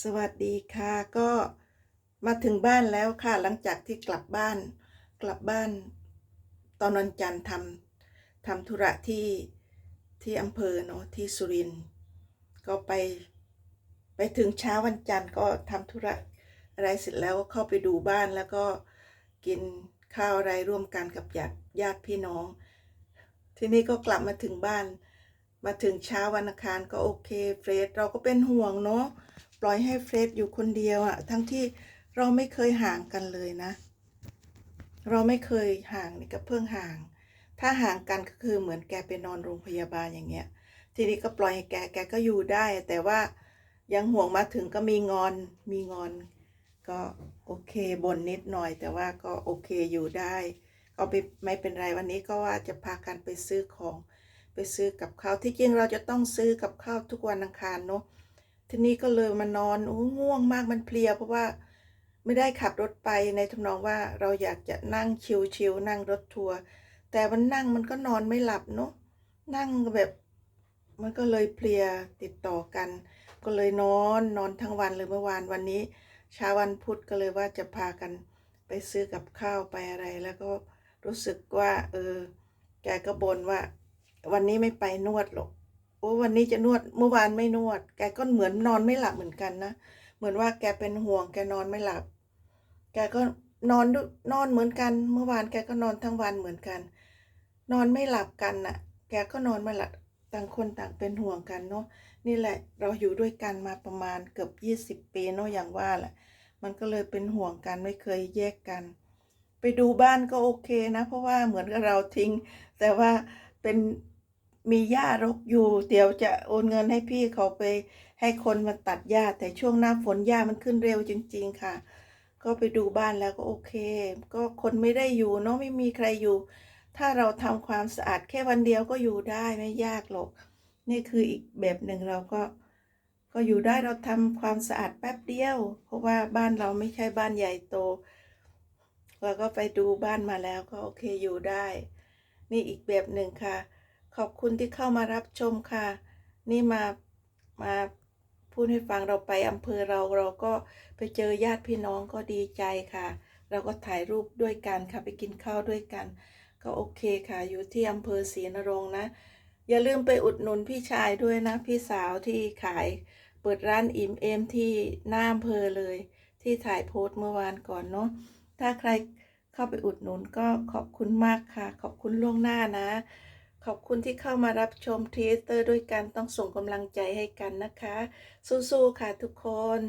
สวัสดีค่ะก็มาถึงบ้านแล้วค่ะ หลังจากที่กลับบ้าน กลับบ้าน ตอนวันจันทร์ทำทำธุระที่ที่อำเภอเนาะที่สุรินทร์ก็ไป ไปถึงเช้าวันจันทร์ก็ทำธุระอะไรเสร็จแล้วก็เข้าไปดูบ้านแล้วก็กินข้าวอะไรร่วมกันกับญาติญาติพี่น้อง ทีนี้ก็กลับมาถึงบ้าน มาถึงเช้าวันอังคารก็โอเคเฟรดเราก็เป็นห่วงเนาะ ปล่อยให้เฟรดอยู่คนเดียวอะทั้งที่เราไม่เคยห่างกันเลยนะ เราไม่เคยห่างนี่ก็เพิ่งห่าง ถ้าห่างกันก็คือเหมือนแกไปนอนโรงพยาบาลอย่างเงี้ย ทีนี้ก็ปล่อยให้แกแกก็อยู่ได้ แต่ว่ายังห่วงมาถึงก็มีงอนมีงอน ก็โอเคบ่นนิดหน่อย แต่ว่าก็โอเคอยู่ได้ก็ไม่ไม่เป็นไรวันนี้ก็ว่าจะพากันไปซื้อของไปซื้อกับข้าวที่จริงเราจะต้องซื้อกับข้าวทุกวันอังคารเนาะ ทีนี้ก็เลยมานอนโอ้ง่วงมากมันเพลีย เพราะว่าไม่ได้ขับรถไปในทำนองว่าเราอยากจะนั่งชิวๆนั่งรถทัวร์แต่มันนั่งมันก็นอนไม่หลับเนาะนั่งแบบมันก็เลยเพลียติดต่อกัน ก็เลยนอนนอนทั้งวันเลยเมื่อวานวันนี้เช้าวันพุธก็เลยว่าจะพากันไปซื้อกับข้าวไปอะไร แล้วก็รู้สึกว่า เออแกก็บ่นว่า วันนี้ไม่ไปนวดหรอก โอ้วันนี้จะนวดเมื่อวานไม่นวด แกก็เหมือนนอนไม่หลับเหมือนกันนะเหมือนว่าแกเป็นห่วง แกนอนไม่หลับ แกก็นอนด้วยนอนเหมือนกัน เมื่อวานแกก็นอนทั้งวันเหมือนกัน นอนไม่หลับกันน่ะ แกก็นอนไม่หลับต่างคนต่างเป็นห่วงกันเนาะนี่แหละเราอยู่ด้วยกันมาประมาณเกือบยี่สิบปีเนาะอย่างว่าแหละมันก็เลยเป็นห่วงกันไม่เคยแยกกัน ไปดูบ้านก็โอเคนะ เพราะว่าเหมือนกับเราทิ้ง แต่ว่าเป็น มีหญ้ารกอยู่ เดี๋ยวจะโอนเงินให้พี่เขาไปให้คนมาตัดหญ้าแต่ช่วงหน้าฝนหญ้ามันขึ้นเร็วจริง ๆ ค่ะ ก็ไปดูบ้านแล้วก็โอเค ก็คนไม่ได้อยู่เนาะไม่มีใครอยู่ ถ้าเราทำความสะอาดแค่วันเดียวก็อยู่ได้ไม่ยากหรอก นี่คืออีกแบบหนึ่งเราก็ ก็อยู่ได้เราทำความสะอาดแป๊บเดียว เพราะว่าบ้านเราไม่ใช่บ้านใหญ่โตเราก็ไปดูบ้านมาแล้วก็โอเคอยู่ได้ นี่อีกแบบหนึ่งค่ะ ขอบคุณที่เข้ามารับชมค่ะ นี่มามาพูดให้ฟังเราไปอำเภอเราเราก็ไปเจอญาติพี่น้องก็ดีใจค่ะ เราก็ถ่ายรูปด้วยกันค่ะไปกินข้าวด้วยกัน ก็โอเคค่ะ อยู่ที่อำเภอศรีนรงนะ อย่าลืมไปอุดหนุนพี่ชายด้วยนะ พี่สาวที่ขายเปิดร้านอิ่มเอมที่หน้าอำเภอเลย ที่ถ่ายโพสต์เมื่อวานก่อนเนาะถ้าใครเข้าไปอุดหนุนก็ขอบคุณมากค่ะ ขอบคุณล่วงหน้านะ ขอบคุณที่เข้ามารับชมทีเตอร์ด้วยกันต้องส่งกำลังใจให้กันนะคะ สู้ๆค่ะทุกคน